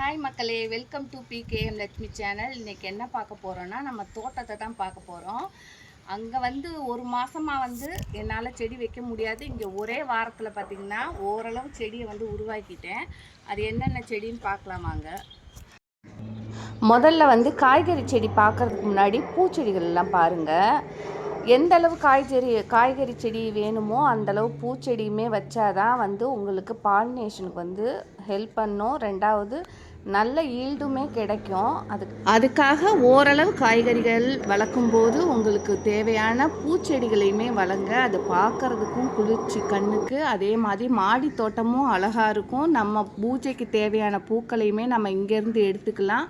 Hi மக்களே welcome to PKM Lakshmi channel இன்றைக்கி என்ன பார்க்க போகிறோன்னா நம்ம தோட்டத்தை தான் பார்க்க போகிறோம் அங்கே வந்து ஒரு மாதமாக வந்து என்னால் செடி வைக்க முடியாது. இங்கே ஒரே வாரத்தில் பார்த்திங்கன்னா ஓரளவு செடியை வந்து உருவாக்கிட்டேன். அது என்னென்ன செடின்னு பார்க்கலாமாங்க முதல்ல வந்து காய்கறி செடி பார்க்கறதுக்கு முன்னாடி பூச்செடிகள் எல்லாம் பாருங்கள் எந்த அளவு காய்கறி காய்கறி செடி வேணுமோ அந்தளவு பூச்செடியுமே வச்சாதான் வந்து உங்களுக்கு பாலினேஷனுக்கு வந்து ஹெல்ப் பண்ணும். ரெண்டாவது நல்ல ஈல்டுமே கிடைக்கும். அதுக்கு அதுக்காக ஓரளவு காய்கறிகள் வளர்க்கும் போது உங்களுக்கு தேவையான பூச்செடிகளையுமே வளங்க அது பார்க்கறதுக்கும் குளிர்ச்சி கண்ணுக்கு. அதே மாதிரி மாடி தோட்டமும் அழகாக இருக்கும். நம்ம பூஜைக்கு தேவையான பூக்களையுமே நம்ம இங்கேருந்து எடுத்துக்கலாம்.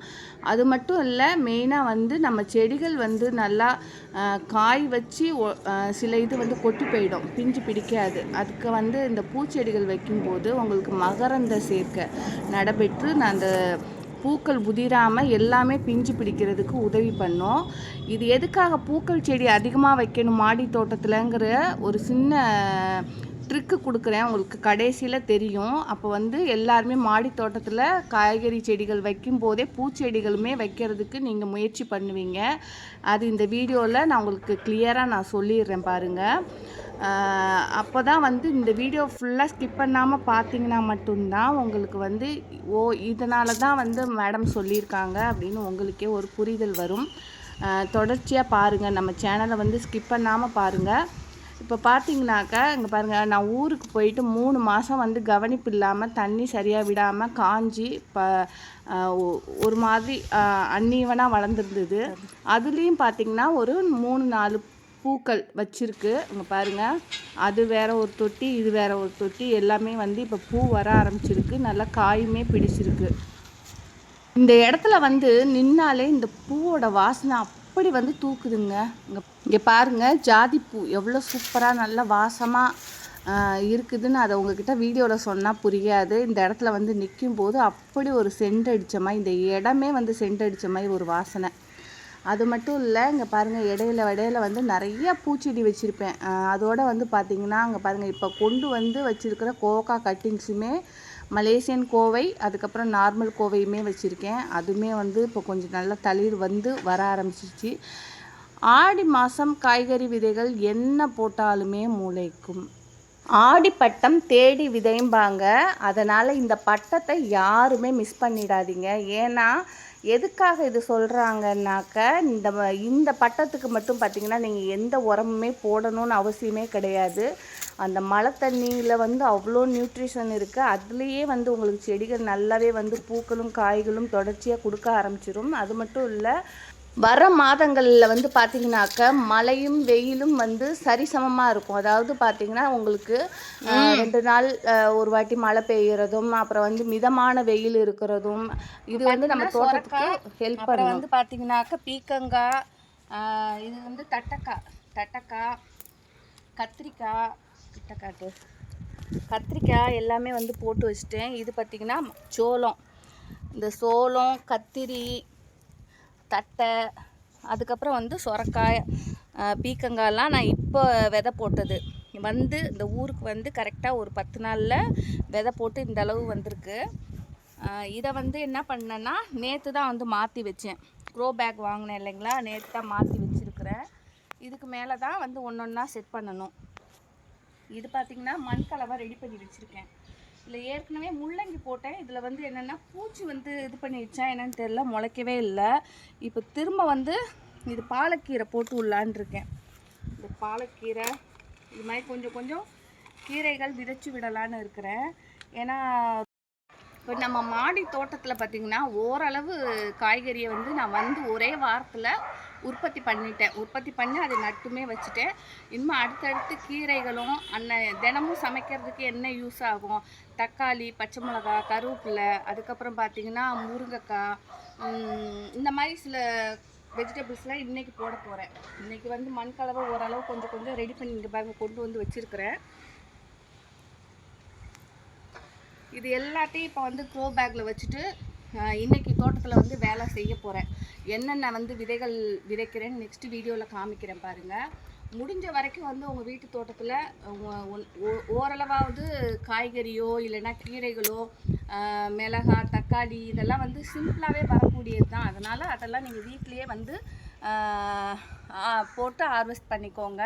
அது மட்டும் இல்லை மெயினாக வந்து நம்ம செடிகள் வந்து நல்லா காய் வச்சு சில இது வந்து கொட்டி போயிடும். பிஞ்சு பிடிக்காது. அதுக்கு வந்து இந்த பூச்செடிகள் வைக்கும்போது உங்களுக்கு மகரந்த சேர்க்க நடைபெற்று நான் அந்த பூக்கள் உதிராமல் எல்லாமே பிஞ்சு பிடிக்கிறதுக்கு உதவி பண்ணும். இது எதுக்காக பூக்கள் செடி அதிகமாக வைக்கணும்? மாடி தோட்டத்தில்ங்கிற ஒரு சின்ன ட்ரிக்கு கொடுக்குறேன். உங்களுக்கு கடைசியில் தெரியும். அப்போ வந்து எல்லாருமே மாடி தோட்டத்தில் காய்கறி செடிகள் வைக்கும் போதே பூச்செடிகளுமே வைக்கிறதுக்கு நீங்கள் முயற்சி பண்ணுவீங்க. அது இந்த வீடியோவில் நான் உங்களுக்கு கிளியராக நான் சொல்லிடுறேன் பாருங்கள் அப்போ தான் வந்து இந்த வீடியோ ஃபுல்லாக ஸ்கிப் பண்ணாமல் பார்த்தீங்கன்னா மட்டும்தான் உங்களுக்கு வந்து ஓ இதனால தான் வந்து மேடம் சொல்லியிருக்காங்க அப்படின்னு உங்களுக்கே ஒரு புரிதல் வரும். தொடர்ச்சியாக பாருங்கள் நம்ம சேனலை வந்து ஸ்கிப் பண்ணாமல் பாருங்கள் இப்போ பார்த்தீங்கன்னாக்கா இங்கே பாருங்கள் நான் ஊருக்கு போயிட்டு மூணு மாதம் வந்து கவனிப்பு இல்லாமல் தண்ணி சரியாக விடாமல் காஞ்சி ப ஒரு மாதிரி அன்னீவனாக வளர்ந்துருந்தது. அதுலேயும் பார்த்தீங்கன்னா ஒரு மூணு நாலு பூக்கள் வச்சுருக்கு. இங்கே பாருங்கள் அது வேற ஒரு தொட்டி இது வேற ஒரு தொட்டி எல்லாமே வந்து இப்போ பூ வர ஆரம்பிச்சிருக்கு. நல்லா காயுமே பிடிச்சிருக்கு. இந்த இடத்துல வந்து நின்னாலே இந்த பூவோட வாசனை அப்படி வந்து தூக்குதுங்க? இங்கே இங்கே பாருங்க ஜாதி பூ எவ்வளோ சூப்பராக நல்லா வாசமாக இருக்குதுன்னு அதை உங்ககிட்ட வீடியோவில் சொன்னால் புரியாது. இந்த இடத்துல வந்து நிற்கும் போது அப்படி ஒரு சென்ட் அடித்த மாதிரி இந்த இடமே வந்து சென்ட் அடித்த மாதிரி ஒரு வாசனை. அது மட்டும் இல்லை இங்கே பாருங்கள் இடையில இடையில வந்து நிறைய பூச்செடி வச்சுருப்பேன். அதோட வந்து பார்த்தீங்கன்னா அங்கே பாருங்கள் இப்போ கொண்டு வந்து வச்சுருக்கிற கோக்கா கட்டிங்ஸுமே மலேசியன் கோவை அதுக்கப்புறம் நார்மல் கோவையுமே வச்சுருக்கேன். அதுவுமே வந்து இப்போ கொஞ்சம் நல்லா தளிர் வந்து வர ஆரம்பிச்சிருச்சு. ஆடி மாதம் காய்கறி விதைகள் என்ன போட்டாலுமே முளைக்கும். ஆடி பட்டம் தேடி விதைம்பாங்க. அதனால் இந்த பட்டத்தை யாருமே மிஸ் பண்ணிடாதீங்க. ஏன்னா எதுக்காக இது சொல்கிறாங்கன்னாக்க இந்த இந்த பட்டத்துக்கு மட்டும் பார்த்தீங்கன்னா நீங்கள் எந்த உரமுமே போடணும்னு அவசியமே கிடையாது. அந்த மழை தண்ணியில் வந்து அவ்வளோ நியூட்ரிஷன் இருக்குது அதுலேயே வந்து உங்களுக்கு செடிகள் நல்லாவே வந்து பூக்களும் காய்களும் தொடர்ச்சியாக கொடுக்க ஆரம்பிச்சிரும். அது மட்டும் இல்லை வர மாதங்களில் வந்து பார்த்தீங்கன்னாக்க மழையும் வெயிலும் வந்து சரிசமமாக இருக்கும். அதாவது பார்த்தீங்கன்னா உங்களுக்கு ரெண்டு நாள் ஒரு வாட்டி மழை பெய்யறதும் அப்புறம் வந்து மிதமான வெயில் இருக்கிறதும் இது வந்து நம்ம தோட்டத்துக்கு ஹெல்ப் பண்ணும். வந்து பார்த்தீங்கன்னாக்க பீக்கங்காய் இது வந்து தட்டக்காய் தட்டக்காய் கத்திரிக்காய் கிட்டக்காட்டு கத்திரிக்காய் எல்லாமே வந்து போட்டு வச்சிட்டேன். இது பார்த்திங்கன்னா சோளம். இந்த சோளம் கத்திரி தட்டை அதுக்கப்புறம் வந்து சொரக்காய் பீக்கங்காயெலாம் நான் இப்போ விதை போட்டது. வந்து இந்த ஊருக்கு வந்து கரெக்டாக ஒரு பத்து நாளில் விதை போட்டு இந்த அளவு வந்திருக்கு. இதை வந்து என்ன பண்ணேன்னா நேற்று தான் வந்து மாற்றி வச்சேன். க்ரோ பேக் வாங்கினேன் இல்லைங்களா? நேற்று தான் மாற்றி வச்சுருக்கிறேன். இதுக்கு மேலே தான் வந்து ஒன்று ஒன்றா செட் பண்ணணும். இது பார்த்தீங்கன்னா மண் கலவை ரெடி பண்ணி வச்சுருக்கேன். இதில் ஏற்கனவே முள்ளங்கி போட்டேன். இதில் வந்து என்னென்னா பூச்சி வந்து இது பண்ணிடுச்சா என்னென்னு தெரியல முளைக்கவே இல்லை. இப்போ திரும்ப வந்து இது பாலக்கீரை போட்டு விடலான்னு இருக்கேன். இந்த பாலக்கீரை இது மாதிரி கொஞ்சம் கொஞ்சம் கீரைகள் விதைச்சு விடலான்னு இருக்கிறேன். ஏன்னா இப்போ நம்ம மாடி தோட்டத்தில் பார்த்திங்கன்னா ஓரளவு காய்கறியை வந்து நான் வந்து ஒரே வாரத்தில் உற்பத்தி பண்ணிட்டேன். உற்பத்தி பண்ணி அதை நட்டுமே வச்சுட்டேன். இன்னும் அடுத்தடுத்து கீரைகளும் அன்ன தினமும் சமைக்கிறதுக்கு என்ன யூஸ் ஆகும்? தக்காளி பச்சை மிளகா கருவேப்பிலை அதுக்கப்புறம் பார்த்திங்கன்னா முருங்கைக்காய் இந்த மாதிரி சில வெஜிடபிள்ஸ்லாம் இன்றைக்கி போட போகிறேன் இன்றைக்கி வந்து மண் கலவை ஓரளவு கொஞ்சம் கொஞ்சம் ரெடி பண்ணி இங்கே பாருங்க கொண்டு வந்து வச்சுருக்கிறேன். இது எல்லாத்தையும் இப்போ வந்து க்ரோ பேக்கில் வச்சுட்டு இன்றைக்கி தோட்டத்தில் வந்து வேலை செய்ய போகிறேன் என்னென்ன வந்து விதைகள் விதைக்கிறேன்னு நெக்ஸ்ட் வீடியோவில் காமிக்கிறேன் பாருங்கள் முடிஞ்ச வரைக்கும் வந்து உங்கள் வீட்டு தோட்டத்தில் ஓரளவாவது காய்கறியோ இல்லைன்னா கீரைகளோ மிளகா மிளகாய் தக்காளி இதெல்லாம் வந்து சிம்பிளாகவே வரக்கூடியது தான் அதனால் அதெல்லாம் நீங்கள் வீட்டிலேயே வந்து போட்டு ஹார்வெஸ்ட் பண்ணிக்கோங்க.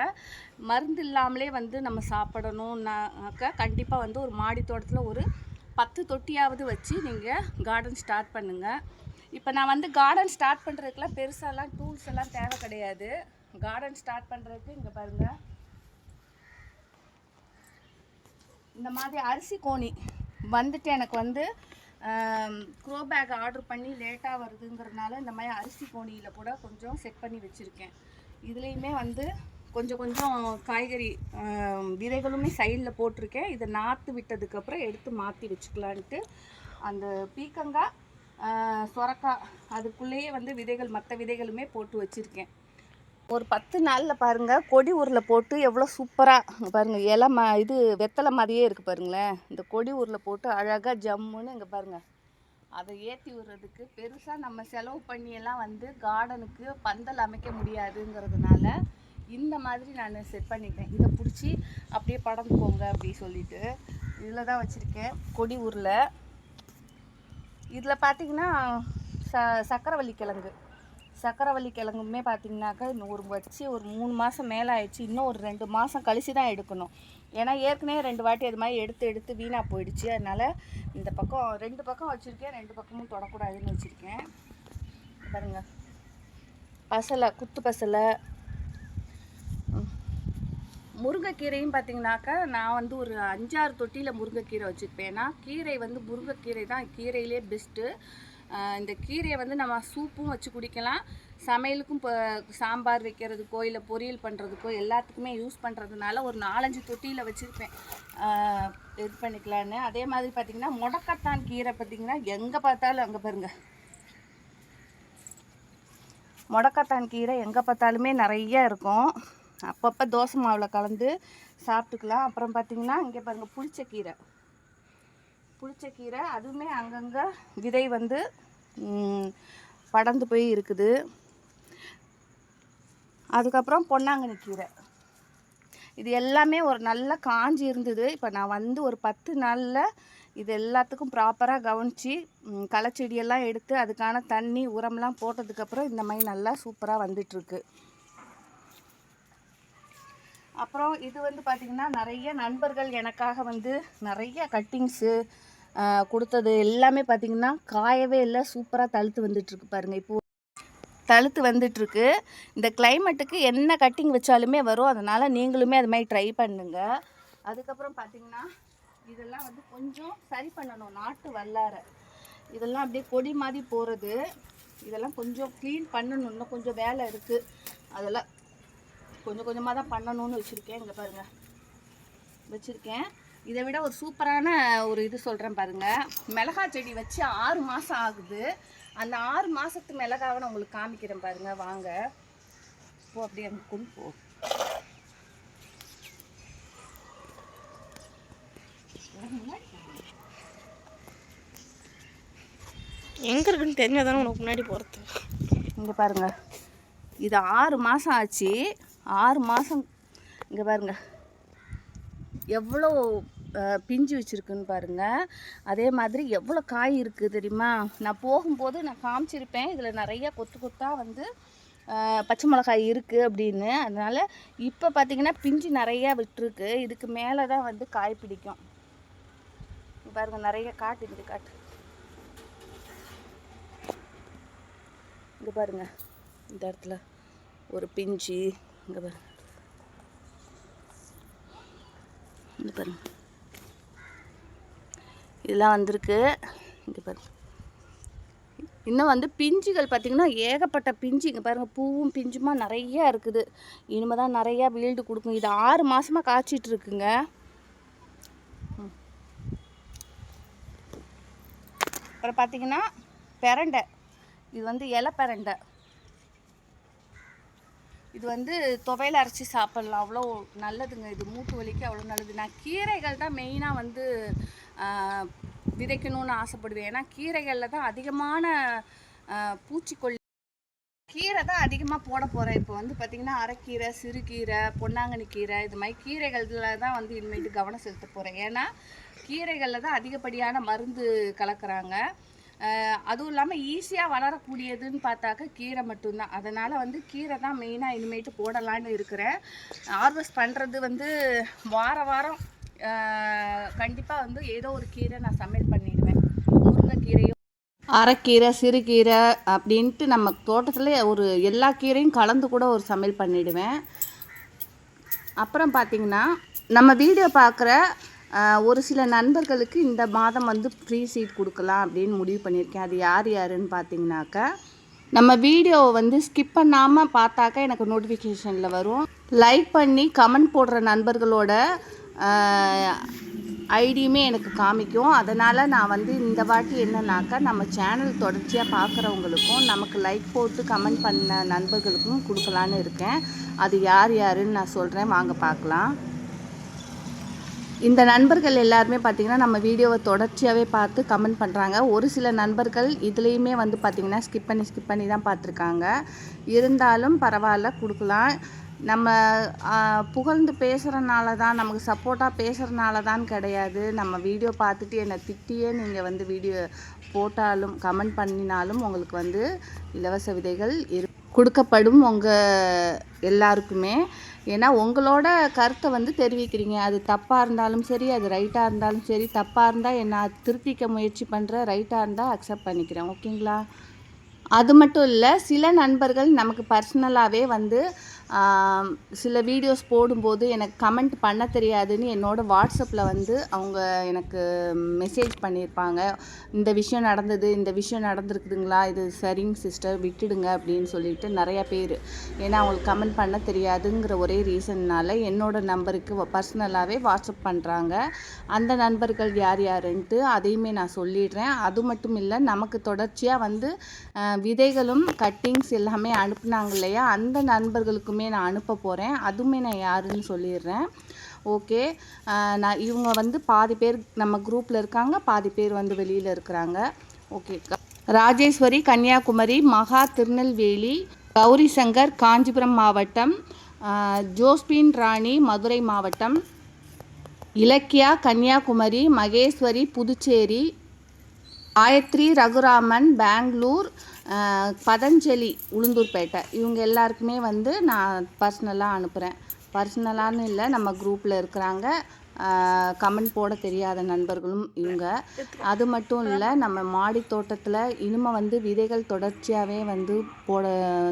மருந்து இல்லாமலே வந்து நம்ம சாப்பிடணும்னாக்கா கண்டிப்பாக வந்து ஒரு மாடி தோட்டத்தில் ஒரு பத்து தொட்டியாவது வச்சு நீங்கள் கார்டன் ஸ்டார்ட் பண்ணுங்கள் இப்போ நான் வந்து கார்டன் ஸ்டார்ட் பண்ணுறதுக்குலாம் பெருசாலாம் டூல்ஸ் எல்லாம் தேவை கிடையாது. கார்டன் ஸ்டார்ட் பண்ணுறதுக்கு இங்கே பாருங்கள் இந்த மாதிரி அரிசி கோணி வந்துட்டு எனக்கு வந்து க்ரோ பேக் ஆர்டர் பண்ணி லேட்டாக வருதுங்கிறதுனால இந்த மாதிரி அரிசி கோணியில் கூட கொஞ்சம் செட் பண்ணி வச்சுருக்கேன். இதுலேயுமே வந்து கொஞ்சம் கொஞ்சம் காய்கறி விதைகளுமே சைடில் போட்டிருக்கேன். இதை நாற்று விட்டதுக்கப்புறம் எடுத்து மாற்றி வச்சுக்கலான்ட்டு. அந்த பீக்கங்காய் சொரக்காய் அதுக்குள்ளேயே வந்து விதைகள் மற்ற விதைகளுமே போட்டு வச்சுருக்கேன். ஒரு பத்து நாளில் பாருங்கள் கொடி உருளை போட்டு எவ்வளோ சூப்பராக பாருங்கள் இலை ம இது வெத்தலை மாதிரியே இருக்குது பாருங்களேன். இந்த கொடி உருளை போட்டு அழகாக ஜம்முன்னு இங்கே பாருங்கள் அதை ஏற்றி விடுறதுக்கு பெருசாக நம்ம செலவு பண்ணியெல்லாம் வந்து கார்டனுக்கு பந்தல் அமைக்க முடியாதுங்கிறதுனால இந்த மாதிரி நான் செட் பண்ணிட்டேன். இதை பிடிச்சி அப்படியே படந்துக்கோங்க அப்படி சொல்லிட்டு. இதில் தான் வச்சுருக்கேன். கொடி உருளை. இதில் பார்த்தீங்கன்னா ச சக்கரவள்ளி கிழங்கு. சக்கரவள்ளி கிழங்குமே பார்த்தீங்கன்னாக்கா இன்னும் ஒரு வச்சு ஒரு மூணு மாதம் மேலே ஆயிடுச்சு. இன்னும் ஒரு ரெண்டு மாதம் கழிச்சு தான் எடுக்கணும். ஏன்னா ஏற்கனவே ரெண்டு வாட்டி அது மாதிரி எடுத்து எடுத்து வீணாக போயிடுச்சு. அதனால் இந்த பக்கம் ரெண்டு பக்கம் வச்சுருக்கேன். ரெண்டு பக்கமும் தொடக்கூடாதுன்னு வச்சுருக்கேன். பாருங்கள் பசலை குத்து பசலை. முருங்கைக்கீரையும் பார்த்தீங்கன்னாக்கா நான் வந்து ஒரு அஞ்சாறு தொட்டியில் முருங்கைக்கீரை வச்சுருப்பேன் ஏன்னா கீரை வந்து முருங்கைக்கீரை தான். கீரையிலே பெஸ்ட்டு இந்த கீரையை வந்து நம்ம சூப்பும் வச்சு குடிக்கலாம். சமையலுக்கும் இப்போ சாம்பார் வைக்கிறதுக்கோ இல்லை பொரியல் பண்ணுறதுக்கோ எல்லாத்துக்குமே யூஸ் பண்ணுறதுனால ஒரு நாலஞ்சு தொட்டியில் வச்சுருப்பேன். இது பண்ணிக்கலான்னு. அதே மாதிரி பார்த்திங்கன்னா முடக்கத்தான் கீரை பார்த்திங்கன்னா எங்கே பார்த்தாலும் அங்கே பாருங்கள் முடக்கத்தான் கீரை எங்கே பார்த்தாலுமே நிறைய இருக்கும். அப்பப்போ தோசை மாவில் கலந்து சாப்பிட்டுக்கலாம். அப்புறம் பார்த்திங்கன்னா இங்கே பாருங்கள் புளிச்ச கீரை அதுவுமே அங்கங்கே விதை வந்து படர்ந்து போய் இருக்குது. அதுக்கப்புறம் பொன்னாங்கண்ணி கீரை. இது எல்லாமே ஒரு நல்ல காஞ்சி இருந்தது. இப்போ நான் வந்து ஒரு பத்து நாளில் இது எல்லாத்துக்கும் ப்ராப்பராக கவனித்து களைச்செடியெல்லாம் எடுத்து அதுக்கான தண்ணி உரம்லாம் போட்டதுக்கப்புறம் இந்த மாதிரி நல்லா சூப்பராக வந்துட்டுருக்கு. அப்புறம் இது வந்து பார்த்திங்கன்னா நிறைய நண்பர்கள் எனக்காக வந்து நிறைய கட்டிங்ஸு கொடுத்தது எல்லாமே பார்த்திங்கன்னா காயவே இல்லை சூப்பராக தழுத்து வந்துட்டுருக்கு பாருங்கள் இப்போது தழுத்து வந்துட்டுருக்கு. இந்த கிளைமேட்டுக்கு என்ன கட்டிங் வச்சாலுமே வரும். அதனால் நீங்களுமே அது மாதிரி ட்ரை பண்ணுங்க. அதுக்கப்புறம் பார்த்திங்கன்னா இதெல்லாம் வந்து கொஞ்சம் சரி பண்ணணும். நாட்டு வல்லாரை. இதெல்லாம் அப்படியே கொடி மாதிரி போகிறது இதெல்லாம் கொஞ்சம் க்ளீன் பண்ணணும். இன்னும் கொஞ்சம் வேலை இருக்குது அதெல்லாம் கொஞ்சம் கொஞ்சமாக தான் பண்ணணும்னு வச்சுருக்கேன். இங்கே பாருங்கள் வச்சுருக்கேன். இதை விட ஒரு சூப்பரான ஒரு இது சொல்கிறேன் பாருங்கள் மிளகா செடி வச்சு ஆறு மாதம் ஆகுது. அந்த ஆறு மாதத்து மிளகாவை நான் உங்களுக்கு காமிக்கிறேன் பாருங்கள் வாங்க. போ அப்படியே அங்கே கொண்டு போ. எங்கே இருக்குன்னு தெரிஞ்சால் தானே உனக்கு முன்னாடி போகிறது இங்கே பாருங்க. இது ஆறு மாதம் ஆச்சு. ஆறு மாதம் இங்கே பாருங்க. எவ்வளோ பிஞ்சு வச்சுருக்குன்னு பாருங்கள் அதே மாதிரி எவ்வளோ காய் இருக்குது தெரியுமா? நான் போகும்போது நான் காமிச்சிருப்பேன். இதில் நிறைய கொத்து கொத்தாக வந்து பச்சை மிளகாய் இருக்குது அப்படின்னு. அதனால் இப்போ பார்த்தீங்கன்னா பிஞ்சு நிறையா விட்டுருக்கு. இதுக்கு மேலே தான் வந்து காய் பிடிக்கும். பாருங்கள் நிறைய காட்டு இது காட்டு. இங்கே பாருங்க. இந்த இடத்துல ஒரு பிஞ்சு இங்கே பாருங்க இங்கே பாருங்க இதெல்லாம் வந்திருக்கு. இங்கே பாருங்க இன்னும் வந்து பிஞ்சுகள் பார்த்திங்கன்னா ஏகப்பட்ட பிஞ்சு. இங்கே பாருங்கள் பூவும் பிஞ்சுமா நிறையா இருக்குது. இனிமே தான் நிறையா வீல்டு கொடுக்கும். இது ஆறு மாதமாக காய்ச்சிட்ருக்குங்க அப்புறம் பார்த்தீங்கன்னா பெரண்டை. இது வந்து இலை பெரண்டை. இது வந்து துவையல் அரைச்சி சாப்பிட்லாம். அவ்வளோ நல்லதுங்க. இது மூட்டு வலிக்கு அவ்வளோ நல்லது. நான் கீரைகள் தான் மெயினாக வந்து விதைக்கணும்னு ஆசைப்படுவேன். ஏன்னா கீரைகளில் தான் அதிகமான பூச்சிக்கொல்லி கீரை தான் அதிகமாக போட போகிறேன் இப்போ வந்து பார்த்திங்கன்னா அரைக்கீரை சிறுகீரை பொன்னாங்கண்ணி கீரை இது மாதிரி கீரைகளில் தான் வந்து இனிமேட்டு கவனம் செலுத்த போகிறேன் ஏன்னா கீரைகளில் தான் அதிகப்படியான மருந்து கலக்கிறாங்க. அதுவும் இல்லாமல் ஈஸியாக வளரக்கூடியதுன்னு பார்த்தாக்க கீரை மட்டும்தான். அதனால் வந்து கீரை தான் மெயினாக இனிமேட்டு போடலான்னு இருக்கிறேன். ஹார்வெஸ்ட் பண்ணுறது வந்து வார வாரம் கண்டிப்பாக வந்து ஏதோ ஒரு கீரை நான் சமையல் பண்ணிடுவேன். முருங்கைக்கீரையும். அரைக்கீரை சிறுகீரை அப்படின்ட்டு நம்ம தோட்டத்தில் ஒரு எல்லா கீரையும் கலந்து கூட ஒரு சமையல் பண்ணிடுவேன். அப்புறம் பார்த்திங்கன்னா நம்ம வீடியோ பார்க்குற ஒரு சில நண்பர்களுக்கு இந்த மாதம் வந்து ஃப்ரீ சீட் கொடுக்கலாம் அப்படின்னு முடிவு பண்ணியிருக்கேன். அது யார் யாருன்னு பார்த்தீங்கன்னாக்கா நம்ம வீடியோவை வந்து ஸ்கிப் பண்ணாமல் பார்த்தாக்கா எனக்கு நோட்டிஃபிகேஷனில் வரும். லைக் பண்ணி கமெண்ட் போடுற நண்பர்களோட ஐடியுமே எனக்கு காமிக்கும். அதனால் நான் வந்து இந்த வாட்டி என்னன்னாக்கா நம்ம சேனல் தொடர்ச்சியாக பார்க்குறவங்களுக்கும் நமக்கு லைக் போட்டு கமெண்ட் பண்ண நண்பர்களுக்கும் கொடுக்கலான்னு இருக்கேன். அது யார் யாருன்னு நான் சொல்கிறேன் வாங்க பார்க்கலாம். இந்த நண்பர்கள் எல்லாருமே பார்த்திங்கன்னா நம்ம வீடியோவை தொடர்ச்சியாகவே பார்த்து கமெண்ட் பண்ணுறாங்க ஒரு சில நண்பர்கள் இதுலேயுமே வந்து பார்த்திங்கன்னா ஸ்கிப் பண்ணி ஸ்கிப் பண்ணி தான் பார்த்துருக்காங்க. இருந்தாலும் பரவாயில்ல கொடுக்கலாம். நம்ம புகழ்ந்து பேசுகிறனால தான் நமக்கு சப்போர்ட்டாக பேசுகிறனால தான் கிடையாது. நம்ம வீடியோ பார்த்துட்டு என்னை திட்டியே நீங்கள் வந்து வீடியோ போட்டாலும் கமெண்ட் பண்ணினாலும் உங்களுக்கு வந்து இலவச விதைகள் இரு கொடுக்கப்படும் உங்கள் எல்லாருக்குமே. ஏன்னா உங்களோட கருத்தை வந்து தெரிவிக்கிறீங்க. அது தப்பாக இருந்தாலும் சரி அது ரைட்டாக இருந்தாலும் சரி தப்பாக இருந்தால் என்ன திருத்திக்க முயற்சி பண்ணுற ரைட்டாக இருந்தால் அக்செப்ட் பண்ணிக்கிறேன். ஓகேங்களா? அது மட்டும் இல்லை சில நண்பர்கள் நமக்கு பர்சனலாகவே வந்து சில வீடியோஸ் போடும்போது எனக்கு கமெண்ட் பண்ண தெரியாதுன்னு என்னோடய வாட்ஸ்அப்பில் வந்து அவங்க எனக்கு மெசேஜ் பண்ணியிருப்பாங்க இந்த விஷயம் நடந்தது இந்த விஷயம் நடந்திருக்குதுங்களா? இது சரிங்க சிஸ்டர் விட்டுடுங்க அப்படின்னு சொல்லிட்டு நிறைய பேர். ஏன்னா அவங்களுக்கு கமெண்ட் பண்ண தெரியாதுங்கிற ஒரே ரீசன்னால் என்னோடய நம்பருக்கு பர்சனலாகவே வாட்ஸ்அப் பண்ணுறாங்க அந்த நண்பர்கள் யார் யாருன்ட்டு அதையுமே நான் சொல்லிடுறேன். அது மட்டும் இல்லை நமக்கு தொடர்ச்சியாக வந்து விதைகளும் கட்டிங்ஸ் எல்லாமே அனுப்புனாங்க இல்லையா? அந்த நண்பர்களுக்குமே நான் அனுப்ப போகிறேன் அதுவுமே நான் யாருன்னு சொல்லிடுறேன். ஓகே. நான் இவங்க வந்து பாதி பேர் நம்ம குரூப்பில் இருக்காங்க பாதி பேர் வந்து வெளியில் இருக்கிறாங்க. ஓகே. ராஜேஸ்வரி கன்னியாகுமரி மகா திருநெல்வேலி கௌரி சங்கர் காஞ்சிபுரம் மாவட்டம் ஜோஸ்பின் ராணி மதுரை மாவட்டம் இலக்கியா கன்னியாகுமரி மகேஸ்வரி புதுச்சேரி காயத்ரி ரகுராமன் பெங்களூர் பதஞ்சலி உளுந்தூர்பேட்டை. இவங்க எல்லாருக்குமே வந்து நான் பர்சனலாக அனுப்புகிறேன் பர்சனலான்னு இல்லை நம்ம குரூப்பில் இருக்கிறாங்க. கமெண்ட் போட தெரியாத நண்பர்களும் இவங்க. அது மட்டும் இல்லை நம்ம மாடி தோட்டத்தில் இனிமே வந்து விதைகள் தொடர்ச்சியாகவே வந்து போட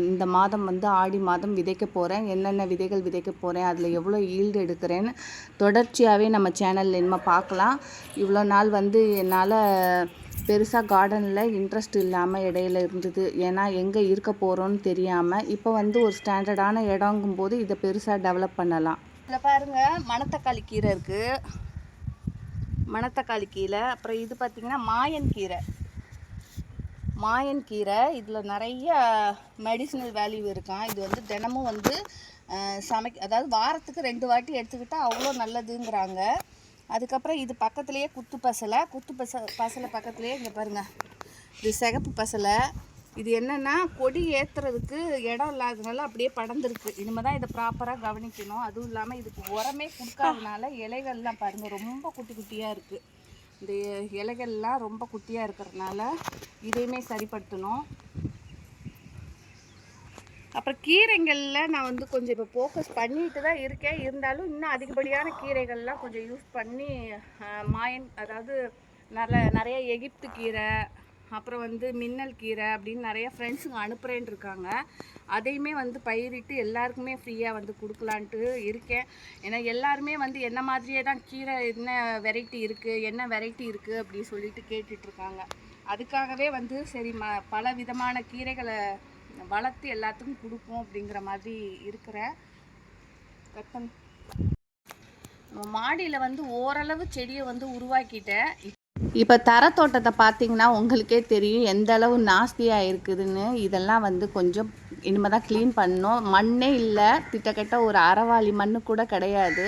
இந்த மாதம் வந்து ஆடி மாதம் விதைக்க போகிறேன் என்னென்ன விதைகள் விதைக்க போகிறேன் அதில் எவ்வளோ ஈல்டு எடுக்கிறேன்னு தொடர்ச்சியாகவே நம்ம சேனலில் இனிமேல் பார்க்கலாம். இவ்வளோ நாள் வந்து என்னால் பெருசாக கார்டனில் இன்ட்ரெஸ்ட் இல்லாமல் இடையில இருந்தது. ஏன்னா எங்கே இருக்க போகிறோன்னு தெரியாமல் இப்போ வந்து ஒரு ஸ்டாண்டர்டான இடங்கும் போது இதை பெருசாக டெவலப் பண்ணலாம். இதில் பாருங்கள் மணத்தக்காளி கீரை இருக்குது மணத்தக்காளி கீரை அப்புறம் இது பார்த்திங்கன்னா மாயன் கீரை. மாயன் கீரை இதில் நிறைய மெடிசினல் வேல்யூ இருக்கான் இது வந்து தினமும் வந்து சமைக்க அதாவது வாரத்துக்கு ரெண்டு வாட்டி எடுத்துக்கிட்டால் அவ்வளோ நல்லதுங்கிறாங்க. அதுக்கப்புறம் இது பக்கத்துலேயே குத்து பசலை. குத்து பச பசலை பக்கத்துலேயே இங்கே பாருங்கள் இது சிகப்பு பசலை. இது என்னென்னா கொடி ஏற்றுறதுக்கு இடம் இல்லாததுனால அப்படியே படர்ந்துருக்கு. இனிமேல் தான் இதை ப்ராப்பராக கவனிக்கணும். அதுவும் இல்லாமல் இதுக்கு உரமே கொடுக்காதனால இலைகள்லாம் பாருங்கள் ரொம்ப குட்டி குட்டியாக இருக்குது இந்த இலைகள்லாம் ரொம்ப குட்டியாக இருக்கிறதுனால இதையுமே சரிப்படுத்தணும். அப்புறம் கீரைங்களில் நான் வந்து கொஞ்சம் இப்போ ஃபோக்கஸ் பண்ணிட்டு தான் இருக்கேன். இருந்தாலும் இன்னும் அதிகப்படியான கீரைகள்லாம் கொஞ்சம் யூஸ் பண்ணி மாயன் அதாவது நல்ல நிறைய எகிப்து கீரை அப்புறம் வந்து மின்னல் கீரை அப்படின்னு நிறைய ஃப்ரெண்ட்ஸுங்க அனுப்புகிறேன் இருக்காங்க. அதையுமே வந்து பயிரிட்டு எல்லாருக்குமே ஃப்ரீயாக வந்து கொடுக்கலான்ட்டு இருக்கேன். ஏன்னா எல்லாருமே வந்து என்ன மாதிரியே தான் கீரை என்ன வெரைட்டி இருக்குது என்ன வெரைட்டி இருக்குது அப்படின்னு சொல்லிட்டு கேட்டுட்ருக்காங்க அதுக்காகவே வந்து சரி ம பல விதமான கீரைகளை வளர்த்து எல்லாத்துக்கும் கொடுப்போம் அப்படிங்கிற மாதிரி இருக்கிற கட் நம்ம மாடியில் வந்து ஓரளவு செடியை வந்து உருவாக்கிட்டேன். இப்போ தரத்தோட்டத்தை பார்த்தீங்கன்னா உங்களுக்கே தெரியும் எந்த அளவு நாஸ்தியாக இருக்குதுன்னு. இதெல்லாம் வந்து கொஞ்சம் இனிமேல் தான் க்ளீன் பண்ணோம் மண்ணே இல்லை. திட்டக்கட்ட ஒரு அறவாளி மண் கூட கிடையாது.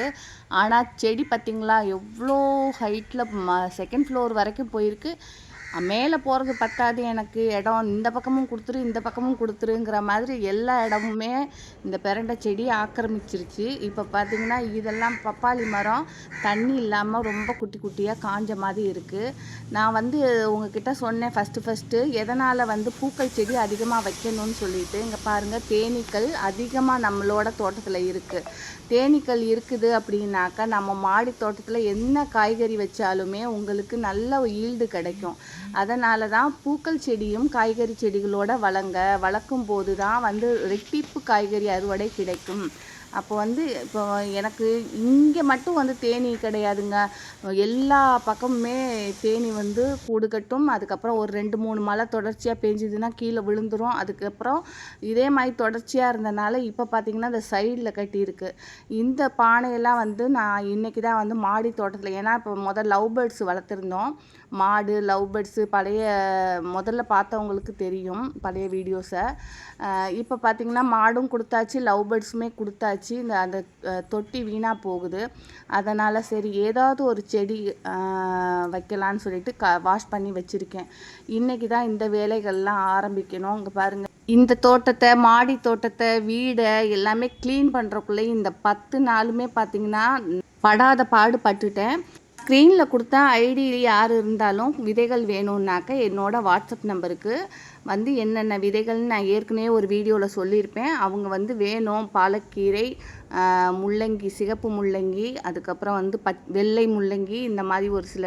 ஆனால் செடி பார்த்திங்களா எவ்வளோ ஹைட்டில் ம செகண்ட் ஃப்ளோர் வரைக்கும் போயிருக்கு. மேலே போகிறது பத்தாது எனக்கு இடம் இந்த பக்கமும் கொடுத்துரு இந்த பக்கமும் கொடுத்துருங்கிற மாதிரி எல்லா இடமுமே இந்த பிரண்டை செடி ஆக்கிரமிச்சிருச்சு. இப்போ பார்த்தீங்கன்னா இதெல்லாம் பப்பாளி மரம் தண்ணி இல்லாமல் ரொம்ப குட்டி குட்டியாக காஞ்ச மாதிரி இருக்குது நான் வந்து உங்ககிட்ட சொன்னேன் ஃபஸ்ட்டு ஃபஸ்ட்டு எதனால் வந்து பூக்கள் செடி அதிகமாக வைக்கணும்னு சொல்லிட்டு. இங்கே பாருங்கள் தேனீக்கள் அதிகமாக நம்மளோட தோட்டத்தில் இருக்குது தேனீக்கள் இருக்குது அப்படின்னாக்கா நம்ம மாடி தோட்டத்தில் என்ன காய்கறி வச்சாலுமே உங்களுக்கு நல்ல ஈல்டு கிடைக்கும். அதனால தான் பூக்கள் செடியும் காய்கறி செடிகளோட வளங்க வளர்க்கும் போது தான் வந்து ரெட்டிப்பு காய்கறி அறுவடை கிடைக்கும். அப்போ வந்து இப்போ எனக்கு இங்கே மட்டும் வந்து தேனி கிடையாதுங்க. எல்லா பக்கமுமே தேனி வந்து கூடு கட்டும் அதுக்கப்புறம் ஒரு ரெண்டு மூணு மழை தொடர்ச்சியாக பெஞ்சுதுன்னா கீழே விழுந்துரும். அதுக்கப்புறம் இதே மாதிரி தொடர்ச்சியாக இருந்தனால இப்போ பார்த்தீங்கன்னா இந்த சைடில் கட்டியிருக்கு. இந்த பானையெல்லாம் வந்து நான் இன்னைக்கு தான் வந்து மாடி தோட்டத்தில் ஏன்னா இப்போ முதல் லவ் பேர்ட்ஸ் வளர்த்துருந்தோம். மாடு லவ் பேர்ட்ஸு பழைய முதல்ல பார்த்தவங்களுக்கு தெரியும் பழைய வீடியோஸை. இப்போ பார்த்திங்கன்னா மாடும் கொடுத்தாச்சு லவ் பேர்ட்ஸுமே கொடுத்தாச்சு இந்த அந்த தொட்டி வீணாக போகுது. அதனால் சரி ஏதாவது ஒரு செடி வைக்கலான்னு சொல்லிட்டு க வாஷ் பண்ணி வச்சுருக்கேன். இன்றைக்கி தான் இந்த வேலைகள்லாம் ஆரம்பிக்கணும். இங்கே பாருங்கள் இந்த தோட்டத்தை மாடி தோட்டத்தை வீடை எல்லாமே க்ளீன் பண்ணுறக்குள்ளே இந்த பத்து நாளுமே பார்த்தீங்கன்னா படாத பாடு பட்டுட்டேன் ஸ்க்ரீனில் கொடுத்தா ஐடி யார் இருந்தாலும் விதைகள் வேணும்னாக்க என்னோட வாட்ஸ்அப் நம்பருக்கு வந்து என்னென்ன விதைகள்னு நான் ஏற்கனவே ஒரு வீடியோவில் சொல்லியிருப்பேன். அவங்க வந்து வேணும் பாலக்கீரை முள்ளங்கி சிகப்பு முள்ளங்கி அதுக்கப்புறம் வந்து பச் வெள்ளை முள்ளங்கி இந்த மாதிரி ஒரு சில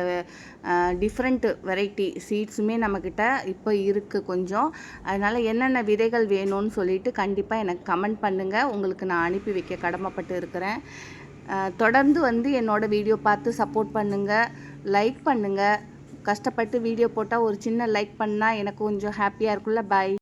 டிஃப்ரெண்ட் வெரைட்டி சீட்ஸுமே நம்மக்கிட்ட இப்போ இருக்குது கொஞ்சம். அதனால் என்னென்ன விதைகள் வேணும்னு சொல்லிட்டு கண்டிப்பாக எனக்கு கமெண்ட் பண்ணுங்கள் உங்களுக்கு நான் அனுப்பி வைக்க கடமைப்பட்டு இருக்கிறேன். தொடர்ந்து வந்து என்னோடய வீடியோ பார்த்து சப்போர்ட் பண்ணுங்கள் லைக் பண்ணுங்கள் கஷ்டப்பட்டு வீடியோ போட்டால் ஒரு சின்ன லைக் பண்ணால் எனக்கு கொஞ்சம் ஹாப்பியாக இருக்கும்ல பாய்